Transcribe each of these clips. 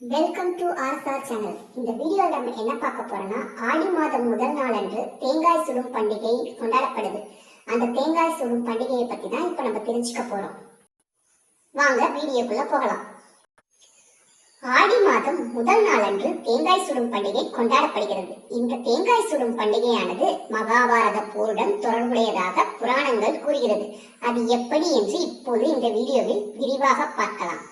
Welcome to ஆர்சார் channel இந்த வீடியோவில் நம்ம என்ன பார்க்க போறோம்னா ஆடி மாதம் முதல் நாள் அன்று தேங்காய் சுடும் பண்டிகை கொண்டாடப்படுது. அந்த தேங்காய் சுடும் பண்டிகையை பத்தி தான் இப்போ நம்ம தெரிஞ்சுக்க போறோம். வாங்க வீடியோக்குள்ள போகலாம். ஆடி மாதம் முதல் நாள் அன்று தேங்காய் சுடும் பண்டிகை கொண்டாடப்படுகிறது. இந்த தேங்காய் சுடும் பண்டிகையானது மகாபாரத போருடன் தொடர்புடையதாக புராணங்கள் கூறுகிறது. அது எப்படி என்று இப்போது இந்த வீடியோவில் விரிவாக பார்க்கலாம்.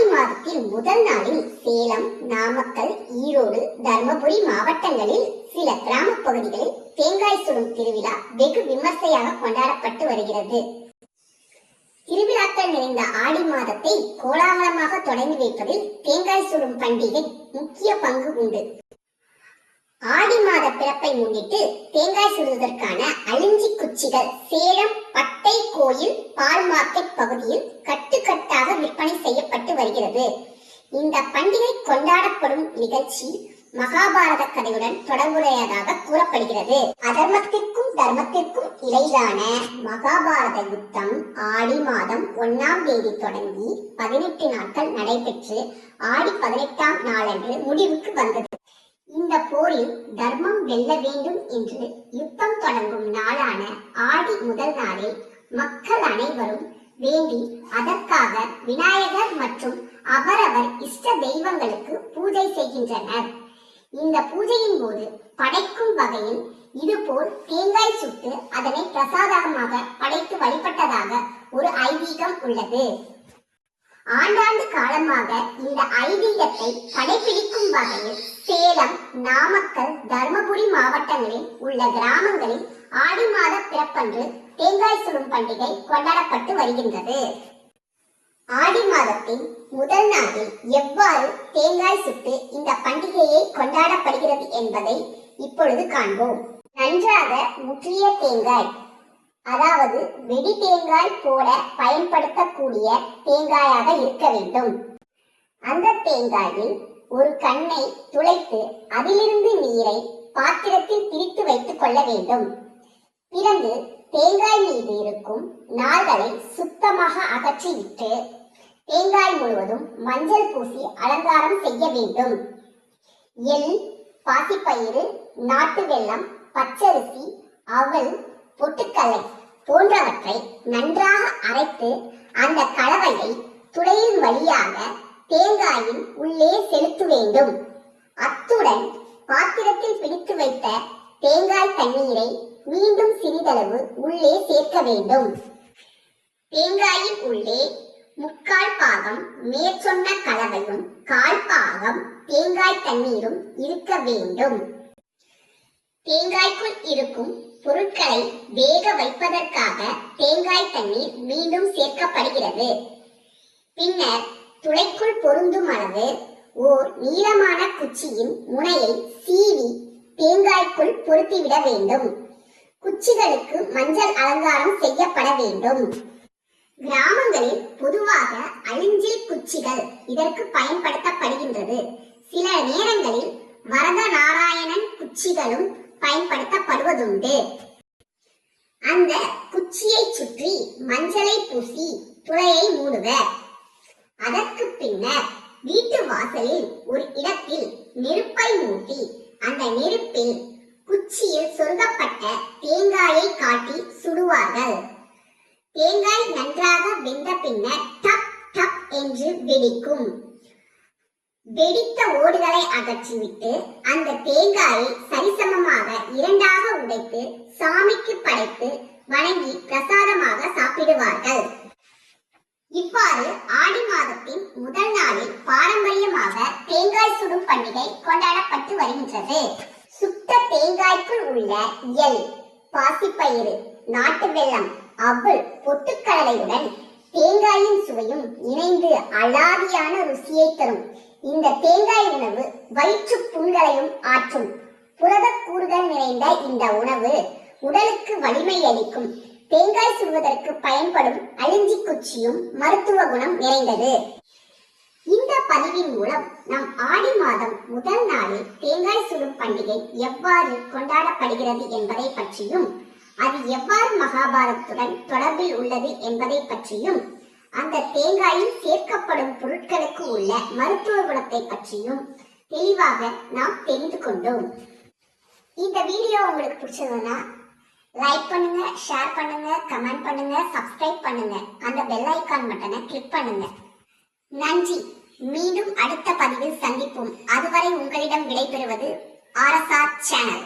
ஆடி மாதத்தில் முதல் நாளில் சேலம் நாமக்கல் ஈரோடு தர்மபுரி மாவட்டங்களில் சில கிராம பகுதிகளில் தேங்காய் சுடும் திருவிழா வெகு விமர்சையாக கொண்டாடப்பட்டு வருகிறது. திருவிழாக்கள் நிறைந்த ஆடி மாதத்தை கோலாகலமாக தொடங்கி வைப்பதில் தேங்காய் சுடும் பண்டிகை முக்கிய பங்கு உண்டு. ஆடி மாத பிறப்பை முன்னிட்டு தேங்காய் சுடுவதற்கான அழிஞ்சி குச்சிகள் சேலம் பட்டை கோயில் பால் மார்க்கெட் பகுதியில் கட்டுக்கட்டாக விற்பனை செய்யப்பட்டு இந்த பண்டிகை கொண்டாடப்படும் நிகழ்ச்சி மகாபாரத கதையுடன் தொடர்புடையதாக கூறப்படுகிறது. அதர்மத்திற்கும் தர்மத்திற்கும் இடையிலான மகாபாரத யுத்தம் ஆடி மாதம் ஒன்னாம் தேதி தொடங்கி பதினெட்டு நாட்கள் நடைபெற்று ஆடி பதினெட்டாம் நாளன்று முடிவுக்கு வந்தது. இந்த போரில் தர்மம் வெல்ல வேண்டும் என்று யுத்தம் தொடங்கும் நாளான ஆடி முதல் நாளில் மக்கள் அனைவரும் வேண்டி அதற்காக விநாயகர் மற்றும் அவரவர் இஷ்ட தெய்வங்களுக்கு பூஜை செய்கின்றனர். இந்த பூஜையின் போது படைக்கும் வகையில் இதுபோல் தேங்காய் சுட்டு அதனை பிரசாதமாக படைத்து வழிபட்டதாக ஒரு ஐதீகம் உள்ளது. ஆண்டாண்டு காலமாக இந்த ஐதீகத்தை கடைபிடிக்கும் வகையில் சேலம் நாமக்கல் தருமபுரி மாவட்டங்களில் உள்ள கிராமங்களில் ஆடி மாத பிறப்பன்று தேங்காய் சுடும் பண்டிகை கொண்டாடப்பட்டு வருகின்றது. ஆடி மாதத்தின் முதல் நாளில் எவ்வாறு தேங்காய் சுட்டு இந்த பண்டிகையை கொண்டாடப்படுகிறது என்பதை இப்பொழுது காண்போம். நன்றாக முற்றிய தேங்காய் அதாவது வெடி தேங்காய் போல பயன்படுத்தக்கூடிய தேங்காயாக இருக்க வேண்டும். அந்த தேங்காயில் ஒரு கண்ணை துளைத்து அதிலிருந்து நீரை பாத்திரத்தில் பிரித்து வைத்துக் கொள்ள வேண்டும். பிறகு தேங்காய் மீது இருக்கும் நார்களை சுத்தமாக அகற்றிவிட்டு தேங்காய் முழுவதும் மஞ்சள் பூசி அலங்காரம் செய்ய வேண்டும். எள் பாசிப்பயிறு நாட்டு வெல்லம் பச்சரிசி அவல் பொட்டுக்கல்லை போன்றவற்றை நன்றாக அரைத்து அந்த கலவையை துளையின் வழியாக தேங்காயின் உள்ளே செலுத்த வேண்டும். அத்துடன் பாத்திரத்தில் பிடித்து வைத்த தேங்காய் தண்ணீரை மீண்டும் சிறிதளவு உள்ளே சேர்க்க வேண்டும். தேங்காயின் உள்ளே முக்கால் பாகம் மேற்சொன்ன கலவையும் கால் பாகம் தேங்காய் தண்ணீரும் இருக்க வேண்டும். தேங்காய்க்குள் இருக்கும் பொருட்களை வேக வைப்பதற்காக தேங்காய் தண்ணீர் மீண்டும் சேர்க்கப்படுகிறது. பின்னர் துளைக்குள் பொருந்தும் அளவு ஓர் நீளமான குச்சியின் முனையை சீவி தேங்காய்க்குள் பொருத்திவிட வேண்டும். குச்சிகளுக்கு மஞ்சள் அலங்காரம் செய்யப்பட வேண்டும். கிராமங்களில் பொதுவாக அழிஞ்சில் குச்சிகள் இதற்கு பயன்படுத்தப்படுகின்றது. சில நேரங்களில் வரத நாராயணன் குச்சிகளும் பயன்படுத்தப்படுவதுண்டு. அந்த குச்சியை சுற்றி மஞ்சளை பூசி துளையை மூடுவர் அதற்கு பின்னர் வீட்டு வாசலில் ஒரு இடத்தில் நெருப்பை மூட்டி அந்த நெருப்பில் உச்சியில் சொருகப்பட்ட தேங்காயை காட்டி சுடுவார்கள். தேங்காய் நன்றாக வெந்த பின்னர் டப் டப் என்று வெடிக்கும். வெடித்த ஓடுகளை அகற்றிவிட்டு அந்த தேங்காயை சரிசமமாக இரண்டாக உடைத்து சாமிக்கு படைத்து வணங்கி பிரசாதமாக சாப்பிடுவார்கள். இவ்வாறு ஆடி மாதத்தின் முதல் நாளில் பாரம்பரியமாக தேங்காய் சுடும் பண்டிகை கொண்டாடப்பட்டு வருகின்றது. சுத்த தேங்காய்க்குள் உள்ள எல் பாசிப்பயிறு நாட்டு வெள்ளம் அவல் பொட்டுக்கடலையுடன் தேங்காயின் சுவையும் இணைந்து அலாதியான ருசியை தரும். இந்த தேங்காய் உணவு வயிற்று புண்களையும் ஆற்றும். புரத கூறுகள் நிறைந்த இந்த உணவு உடலுக்கு வலிமை அளிக்கும். தேங்காய் சுடுவதற்கு பயன்படும் அழிஞ்சி குச்சியும் மருத்துவ குணம் நிறைந்தது. இந்த பதிவின் மூலம் நம் ஆடி மாதம் முதல் நாளில் தேங்காய் சுடும் பண்டிகை எவ்வாறு கொண்டாடப்படுகிறது என்பதை பற்றியும் அது எவ்வாறு மகாபாரதத்துடன் தொடர்பில் உள்ளது என்பதை பற்றியும் அந்த தேங்காயில் சேர்க்கப்படும் பொருட்களுக்கு உள்ள மருத்துவ குணத்தை பற்றியும் தெளிவாக நாம் தெரிந்து கொண்டோம். இந்த வீடியோ உங்களுக்கு பிடிச்சதுன்னா லைக் பண்ணுங்க ஷேர் பண்ணுங்க கமெண்ட் பண்ணுங்க சப்ஸ்கிரைப் பண்ணுங்க. அந்த பெல் ஐக்கான் பட்டனை கிளிக் பண்ணுங்க. நன்றி. மீண்டும் அடுத்த பதிவில் சந்திப்போம். அதுவரை உங்களிடம் விடைபெறுவது ஆர்எஸ்ஆர் சேனல்.